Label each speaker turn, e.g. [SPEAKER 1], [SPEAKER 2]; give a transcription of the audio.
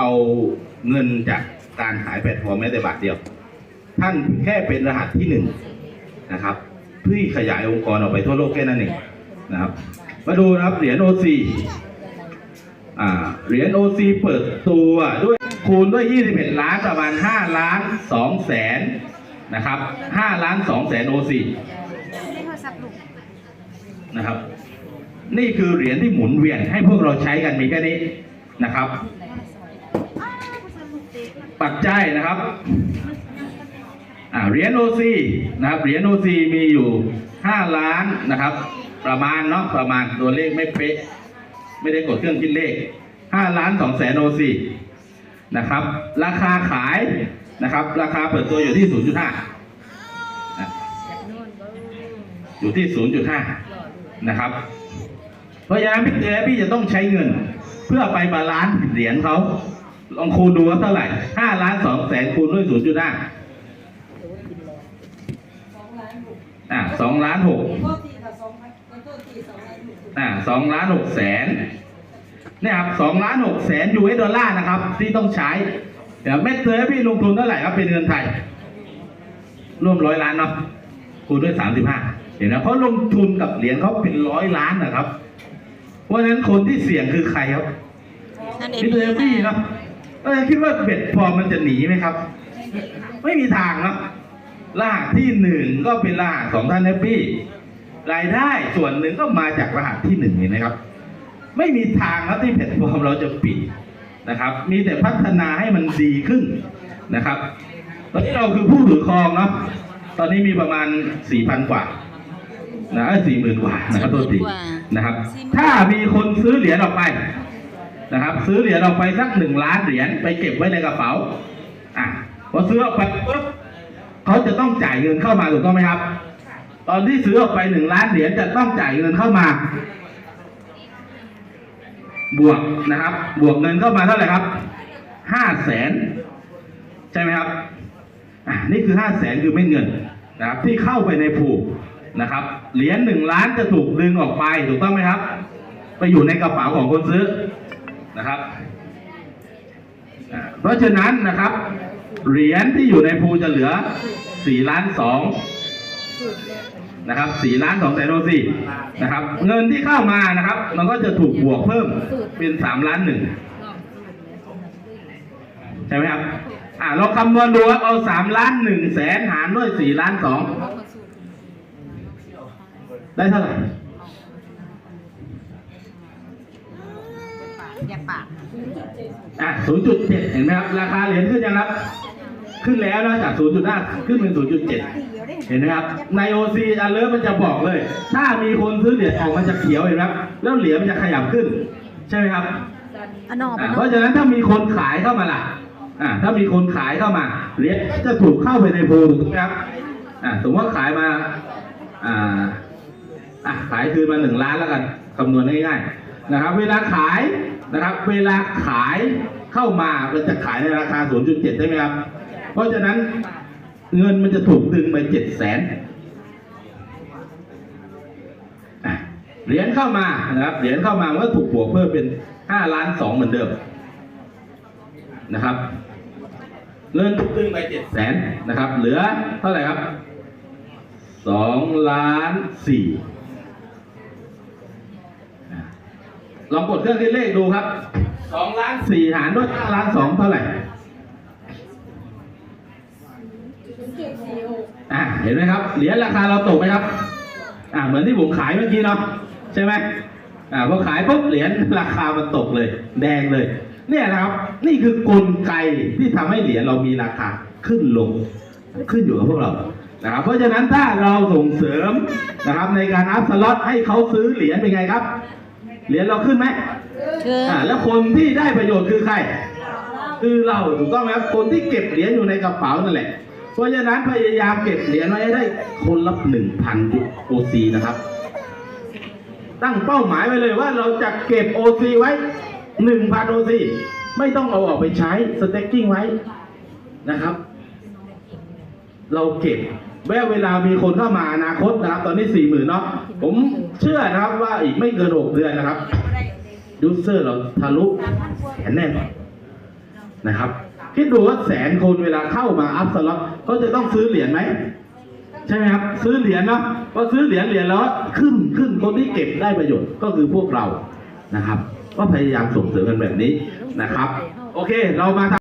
[SPEAKER 1] เอาเงินจากการขายแพลตฟอร์มแม้แต่บาทเดียว ท่านแค่เป็นรหัสที่หนึ่งนะครับเพื่อขยายองค์กรออกไปทั่วโลกแค่นั้นเองนะครับ มาดูนะครับเหรียญ OC อ่าเหรียญ OC เปิดตัวด้วยคูณด้วย 21 ล้านประมาณ 5 ล้าน2แสนนะครับ5ล้าน2แสน
[SPEAKER 2] โทรศัพท์ลูก
[SPEAKER 1] นะครับ นี่คือเหรียญที่หมุนเวียนให้พวกเราใช้กันมีแค่นี้นะครับ
[SPEAKER 2] อ้าวโทรศัพท์ลูก เด็ก
[SPEAKER 1] ปัจจัยนะครับเหรียญโอซีนะครับเหรียญโอซีมีอยู่ 5 ล้านนะครับ ประมาณเนาะประมาณตัวเลขไม่เป๊ะ ไม่ได้กดเครื่องคิดเลข 5 ล้าน2แสนโอซีนะครับ ราคาขายนะครับ ราคาเปิดตัวอยู่ที่ 0.5นะอยู่ที่ 0.5 นะครับ เพราะฉะนั้นพี่เจพี่จะต้องใช้เงิน เพื่อไปบาลานซ์เหรียญเขา ลองคูณดูว่าเท่าไหร่ห้าล้านสองแสนคูณด้วยศูนย์จุดห้าอ่าสองล้านหก
[SPEAKER 3] โทษทีค่ะสองพันโทษทีสองพันหก
[SPEAKER 1] อ่าสองล้านหกแสนเนี่ยครับสองล้านหกแสนยูเอสดอลลาร์นะครับ ที่ต้องใช้ เดี๋ยวเม็ดเตอร์พี่ลงทุนเท่าไหร่ครับเป็นเงินไทย ร่วมร้อยล้านเนาะคูณด้วยสามสิบห้าเห็นไหมเพราะลงทุนกับเหรียญเขาเป็นร้อยล้านนะครับ เพราะฉะนั้นคนที่เสี่ยงคือใครครับ
[SPEAKER 2] นั่นเอง
[SPEAKER 1] พี่เตอร์พี่เนาะ เออคิดว่าเบ็ดฟอร์มมันจะหนีไหมครับ ไม่มีทางเนาะรหัสที่หนึ่งก็เป็นรหัสของท่านแฮปปี้รายได้ส่วนหนึ่งก็มาจากรหัสที่หนึ่งเห็นไหมครับ ไม่มีทางครับที่แพลตฟอร์มเราจะปิดนะครับ มีแต่พัฒนาให้มันดีขึ้นนะครับ ตอนนี้เราคือผู้ถือครองเนาะตอนนี้มีประมาณสี่พันกว่านะสี่หมื่นกว่านะครับตัวตีนะครับ ถ้ามีคนซื้อเหรียญออกไป นะครับ ซื้อเหรียญออกไปสักหนึ่งล้านเหรียญไปเก็บไว้ในกระเป๋าอะพอซื้อออกไปปุ๊บเขาจะต้องจ่ายเงินเข้ามาถูกต้องไหมครับ ตอนที่ซื้อออกไปหนึ่งล้านเหรียญจะต้องจ่ายเงินเข้ามา บวกนะครับ บวกเงินเข้ามาเท่าไหร่ครับห้าแสนใช่ไหมครับอะนี่คือห้าแสนคือไม่เงินนะครับ ที่เข้าไปในผูกนะครับเหรียญหนึ่งล้านจะถูกดึงออกไปถูกต้องไหมครับ ไปอยู่ในกระเป๋าของคนซื้อ นะครับ เพราะฉะนั้นนะครับ เหรียญที่อยู่ในภูจะเหลือสี่ล้านสองนะครับสี่ล้านสองแสนโอซีนะครับ เงินที่เข้ามานะครับ มันก็จะถูกบวกเพิ่มเป็นสามล้านหนึ่งใช่ไหมครับอ่าเราคำนวณดูครับเอาสามล้านหนึ่งแสนหารด้วยสี่ล้านสองได้เท่าไหร่
[SPEAKER 2] อย่าปาก
[SPEAKER 1] อะ 0.7 เห็นไหมครับ ราคาเหรียญขึ้นยังครับ ขึ้นแล้วนะจาก 0.5 ขึ้นเป็น 0.7 เห็นไหมครับ ใน OC อันเลิฟมันจะบอกเลย ถ้ามีคนซื้อเหรียญออกมันจะเขียวเห็นไหมครับ แล้วเหรียญมันจะขยับขึ้น ใช่ไหมครับ
[SPEAKER 2] อันนอก
[SPEAKER 1] อะ
[SPEAKER 2] อันน
[SPEAKER 1] เพ
[SPEAKER 2] อก
[SPEAKER 1] ราะฉะนั้นถ้ามีคนขายเข้ามาล่ะ อ่า ถ้ามีคนขายเข้ามา เหรียญจะถูกเข้าไปในโพลถูกไหมครับ อ่าสมมติว่าขายมา อ่า อะขายคืนมาหนึ่งล้านแล้วกันคำนวณง่ายๆนะครับ เวลาขาย นะครับ เวลาขายเข้ามาเราจะขายในราคา 0.7 ใช่ไหมครับ เพราะฉะนั้นเงินมันจะถูกดึงไป700,000เหรียญเข้ามานะครับ เหรียญเข้ามามันก็ถูกบวกเพิ่มเป็น 5 ล้าน 2 เหมือนเดิมนะครับ เงินถูกดึงไป700,000นะครับ เหลือเท่าไหร่ครับ 2 ล้าน4 ลองกดเครื่องคิดเลขดูครับสองล้านสี่หารด้วยห้าล้านสองเท่าไหร่
[SPEAKER 3] เจ็ดสี่หก
[SPEAKER 1] อะเห็นไหมครับเหรียญราคาเราตกไหมครับ อ่าเหมือนที่ผมขายเมื่อกี้เนาะใช่ไหมอ่าพอขายปุ๊บเหรียญราคามันตกเลย แดงเลย เนี่ยนะครับ นี่คือกลไกที่ทำให้เหรียญเรามีราคาขึ้นลง ขึ้นอยู่กับพวกเรานะครับเพราะฉะนั้นถ้าเราส่งเสริมนะครับในการอัพสล็อตให้เขาซื้อเหรียญเป็นไงครับ เหรียญเราขึ้นไหม
[SPEAKER 2] เชิญ
[SPEAKER 1] อ่าแล้วคนที่ได้ประโยชน์คือใคร คือเราถูกต้องไหมครับคนที่เก็บเหรียญอยู่ในกระเป๋านั่นแหละ เพราะฉะนั้นพยายามเก็บเหรียญไว้ให้ได้คนละหนึ่งพันโอซีนะครับ ตั้งเป้าหมายไว้เลยว่าเราจะเก็บโอซีไว้หนึ่งพันโอซีไม่ต้องเอาออกไปใช้สเต็กกิ้งไว้นะครับ เราเก็บแม้เวลามีคนเข้ามาอนาคตนะครับ ตอนนี้สี่หมื่นเนาะ ผมเชื่อนะครับว่าอีกไม่เกินหกเดือนนะครับยูเซอร์เราทะลุแสนแน่นอนนะครับคิดดูว่าแสนคนเวลาเข้ามาอัพสล็อตเขาจะต้องซื้อเหรียญไหมใช่ไหมครับ ซื้อเหรียญเนาะพอซื้อเหรียญเหรียญแล้วขึ้นขึ้นคนที่เก็บได้ประโยชน์ก็คือพวกเรานะครับ ก็พยายามส่งเสริมกันแบบนี้นะครับ โอเคเรามาทำ